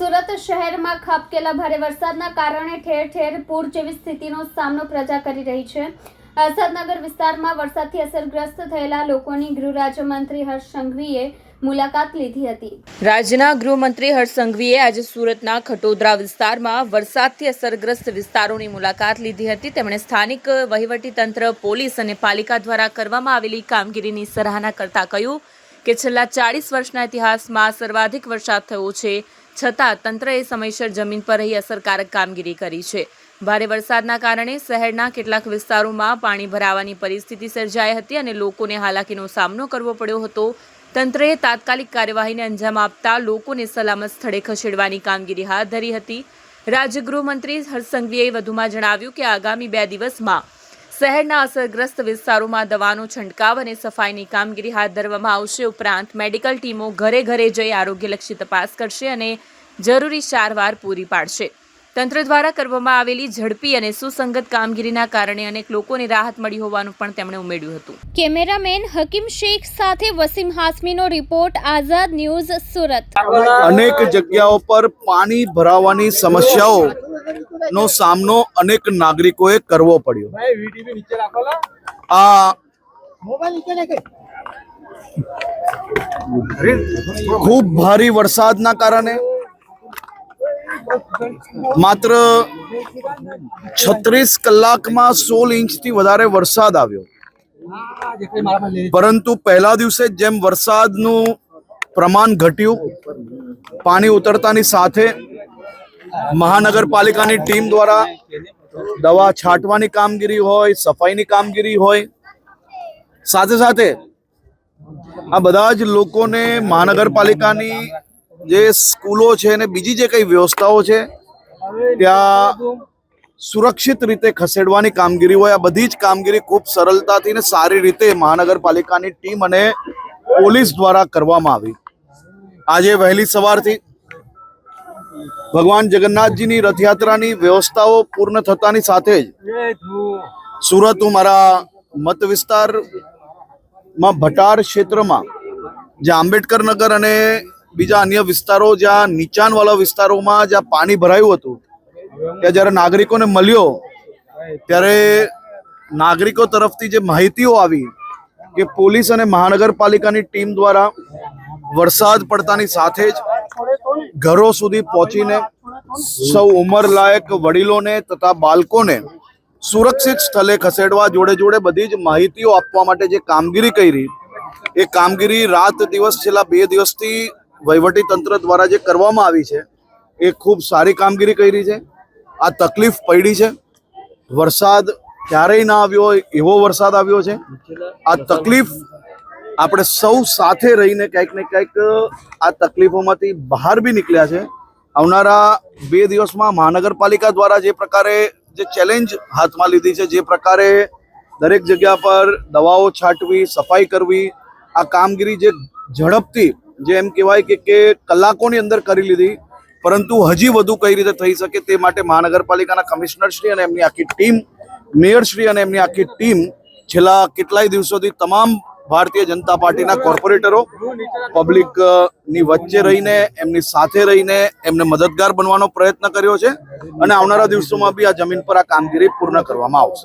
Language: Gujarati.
સુરત શહેરમાં ખાબકેલા ભારે વરસાદના કારણે ઠેર ઠેર પૂર જેવી સ્થિતિનો સામનો પ્રજા કરી રહી છે. આઝાદનગર વિસ્તારમાં વરસાદથી અસરગ્રસ્ત થયેલા લોકોની ગૃહ રાજ્યમંત્રી હર્ષ સંઘવીએ મુલાકાત લીધી હતી. રાજ્યના ગૃહમંત્રી હર્ષ સંઘવીએ આજે સુરતના ખટોદરા વિસ્તારમાં વરસાદથી અસરગ્રસ્ત વિસ્તારોની મુલાકાત લીધી હતી. તેમણે સ્થાનિક વહીવટીતંત્ર, પોલીસ અને પાલિકા દ્વારા કરવામાં આવેલી કામગીરીની સરાહના કરતા કહ્યું કે છેલ્લા ચાળીસ વર્ષના ઇતિહાસમાં સર્વાધિક વરસાદ થયો છે, છતાં તંત્રએ સમયસર જમીન પર રહી અસરકારક કામગીરી કરી છે. ભારે વરસાદના કારણે શહેરના કેટલાક વિસ્તારોમાં પાણી ભરાવાની પરિસ્થિતિ સર્જાઈ હતી અને લોકોને હાલાકીનો સામનો કરવો પડ્યો હતો. તંત્રએ તાત્કાલિક કાર્યવાહીને અંજામ આપતા લોકોને સલામત સ્થળે ખસેડવાની કામગીરી હાથ ધરી હતી. રાજ્ય ગૃહમંત્રી હર્ષ વધુમાં જણાવ્યું કે આગામી બે દિવસમાં શહેરના અસરગ્રસ્ત વિસ્તારોમાં દવાનો છંટકાવ અને સફાઈની કામગીરી હાથ ધરવામાં આવશે. ઉપરાંત મેડિકલ ટીમો ઘરે ઘરે જઈ આરોગ્યલક્ષી તપાસ કરશે અને જરૂરી સારવાર પૂરી પાડશે. તંત્ર દ્વારા કરવામાં આવેલી ઝડપી અને સુસંગત કામગીરીના કારણે અનેક લોકોને રાહત મળી હોવાનું પણ તેમણે ઉમેર્યું હતું. કેમેરામેન હકીમ શેખ સાથે વસીમ હાસમીનો રિપોર્ટ આઝાદ ન્યૂઝ સુરત. અનેક જગ્યાઓ પર પાણી ભરાવાની સમસ્યાઓ નો સામનો અનેક નાગરિકોએ કરવો પડ્યો. આ ખૂબ ભારે વરસાદના કારણે માત્ર છત્રીસ કલાકમાં સોળ ઇંચથી વધારે વરસાદ આવ્યો. પરંતુ પહેલા દિવસે જેમ વરસાદનું પ્રમાણ ઘટ્યું પાણી ઉતરતાની સાથે મહાનગરપાલિકાની ટીમ દ્વારા દવા છાંટવાની કામગીરી હોય, સફાઈની કામગીરી હોય. સાથે સાથે આ બધા જ લોકોને મહાનગરપાલિકાની જે સ્કૂલો છે અને બીજી જે કઈ વ્યવસ્થાઓ છે, ત્યાં સુરક્ષિત રીતે ખસેડવાની કામગીરી હોય. આ બધી જ કામગીરી ખૂબ સરળતાથી ને સારી રીતે મહાનગરપાલિકાની ટીમ અને પોલીસ દ્વારા કરવામાં આવી. આજે વહેલી સવારથી ભગવાન જગન્નાથજીની રથયાત્રાની વ્યવસ્થાઓ પૂર્ણ થતાની સાથે જ સુરત મારા મત વિસ્તારમાં ભટાર ક્ષેત્રમાં, જ્યાં આંબેડકર નગર અને બીજા અન્ય વિસ્તારો, જ્યાં નીચાણવાળા વિસ્તારોમાં જ્યાં પાણી ભરાયું હતું, ત્યાં જ્યારે નાગરિકોને મળ્યો, ત્યારે નાગરિકો તરફથી જે માહિતીઓ આવી કે પોલીસ અને મહાનગરપાલિકાની ટીમ દ્વારા વરસાદ પડતાની સાથે જ ઘરો સુધી પહોંચીને સૌ ઉંમરલાયક વડીલોને તથા બાળકોને સુરક્ષિત સ્થળે ખસેડવા જોડે જોડે બધી જ માહિતીઓ આપવા માટે જે કામગીરી કરી, એ કામગીરી રાત દિવસ છેલ્લા બે દિવસથી વહીવટી તંત્ર દ્વારા જે કરવામાં આવી છે, એ ખૂબ સારી કામગીરી કરી છે. આ તકલીફ પડી છે. વરસાદ ક્યારેય ના આવ્યો એવો વરસાદ આવ્યો છે. આ તકલીફ આપણે સૌ સાથે રહીને કંઈક ને કંઈક આ તકલીફોમાંથી બહાર બી નીકળ્યા છે. આવનારા બે દિવસમાં મહાનગરપાલિકા દ્વારા જે પ્રકારે જે ચેલેન્જ હાથમાં લીધી છે, જે પ્રકારે દરેક જગ્યા પર દવાઓ છાંટવી, સફાઈ કરવી, આ કામગીરી જે ઝડપથી, જે એમ કહેવાય કે કે કલાકોની અંદર કરી લીધી, પરંતુ હજી વધુ કઈ રીતે થઈ શકે તે માટે મહાનગરપાલિકાના કમિશનરશ્રી અને એમની આખી ટીમ, મેયરશ્રી અને એમની આખી ટીમ છેલ્લા કેટલાય દિવસોથી તમામ ભારતીય જનતા પાર્ટીના કોર્પોરેટરો પબ્લિકની વચ્ચે રહીને, એમની સાથે રહીને એમને મદદગાર બનવાનો પ્રયત્ન કર્યો છે. અને આવનારા દિવસોમાં બી આ જમીન પર આ કામગીરી પૂર્ણ કરવામાં આવશે.